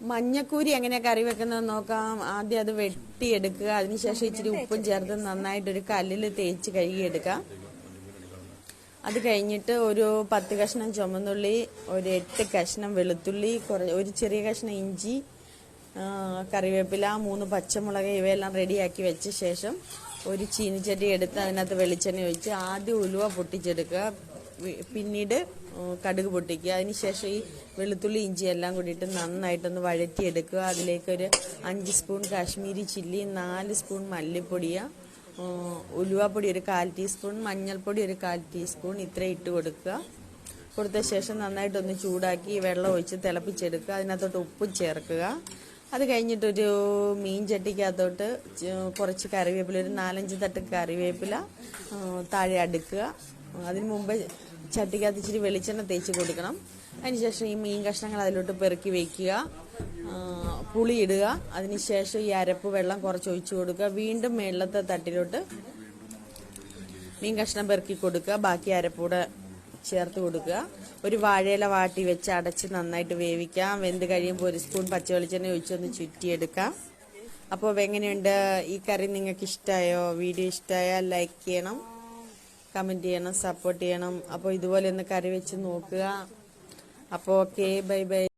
മഞ്ഞക്കൂരി എങ്ങനെ കറി വെക്കുന്നത് നോക്കാം. ആദ്യം അത് വെട്ടിയെടുക്കുക. അതിനുശേഷം ഇച്ചിരി ഉപ്പും ചേർത്ത് നന്നായിട്ട് ഒരു കല്ലിൽ തേച്ച് കഴുകിയെടുക്കാം. അത് കഴിഞ്ഞിട്ട് ഒരു പത്ത് കഷ്ണം ചുമന്നുള്ളി ഒരു എട്ട് കഷ്ണം വെളുത്തുള്ളി കുറ ഒരു ചെറിയ കഷ്ണം ഇഞ്ചി കറിവേപ്പില മൂന്ന് പച്ചമുളക് ഇവയെല്ലാം റെഡിയാക്കി വെച്ച ശേഷം ഒരു ചീനിച്ചട്ടി എടുത്ത് അതിനകത്ത് വെളിച്ചെണ്ണ ഒഴിച്ച് ആദ്യം ഉലുവ പൊട്ടിച്ചെടുക്കുക. പിന്നീട് കടുക് പൊട്ടിക്കുക. അതിനുശേഷം ഈ വെളുത്തുള്ളി ഇഞ്ചി എല്ലാം കൂടിയിട്ട് നന്നായിട്ടൊന്ന് വഴറ്റിയെടുക്കുക. അതിലേക്കൊരു അഞ്ച് സ്പൂൺ കാശ്മീരി ചില്ലി നാല് സ്പൂൺ മല്ലിപ്പൊടിയ ഉലുവപ്പൊടി ഒരു കാൽ ടീസ്പൂൺ മഞ്ഞൾപ്പൊടി ഒരു കാൽ ടീസ്പൂൺ ഇത്രയും ഇട്ട് കൊടുക്കുക. കൊടുത്ത ശേഷം നന്നായിട്ടൊന്ന് ചൂടാക്കി വെള്ളം ഒഴിച്ച് തിളപ്പിച്ചെടുക്കുക. അതിനകത്തോട്ട് ഉപ്പും ചേർക്കുക. അത് കഴിഞ്ഞിട്ടൊരു മീൻ ചട്ടിക്കകത്തോട്ട് കുറച്ച് കറിവേപ്പില ഒരു നാലഞ്ച് തട്ട് കറിവേപ്പില താഴെ അടുക്കുക. അതിന് മുമ്പ് ചട്ടിക്കകത്ത് ഇച്ചിരി വെളിച്ചെണ്ണ തേച്ച് കൊടുക്കണം. അതിനുശേഷം ഈ മീൻ കഷ്ണങ്ങൾ അതിലോട്ട് പെറുക്കി വെക്കുക. പുളി ഇടുക. അതിനുശേഷം ഈ അരപ്പ് വെള്ളം കുറച്ച് ഒഴിച്ചു കൊടുക്കുക. വീണ്ടും മേളത്തെ തട്ടിലോട്ട് മീൻ കഷ്ണം പെറുക്കി കൊടുക്കുക. ബാക്കി അരപ്പൂടെ ചേർത്ത് കൊടുക്കുക. ഒരു വാഴയില വാട്ടി വെച്ച് അടച്ച് നന്നായിട്ട് വേവിക്കാം. വെന്ത് കഴിയുമ്പോൾ ഒരു സ്പൂൺ പച്ച വെളിച്ചെണ്ണ ഒഴിച്ചൊന്ന് ചുറ്റിയെടുക്കാം. അപ്പോൾ എങ്ങനെയുണ്ട്? ഈ കറി നിങ്ങൾക്ക് ഇഷ്ടമായോ വീഡിയോ ഇഷ്ടമായാൽ ലൈക്ക് ചെയ്യണം. കമന്റ് ചെയ്യണം സപ്പോർട്ട് ചെയ്യണം. അപ്പോൾ ഇതുപോലെ ഒന്ന് കറി വെച്ച് നോക്കുക. അപ്പോൾ ഓക്കെ ബൈ ബൈ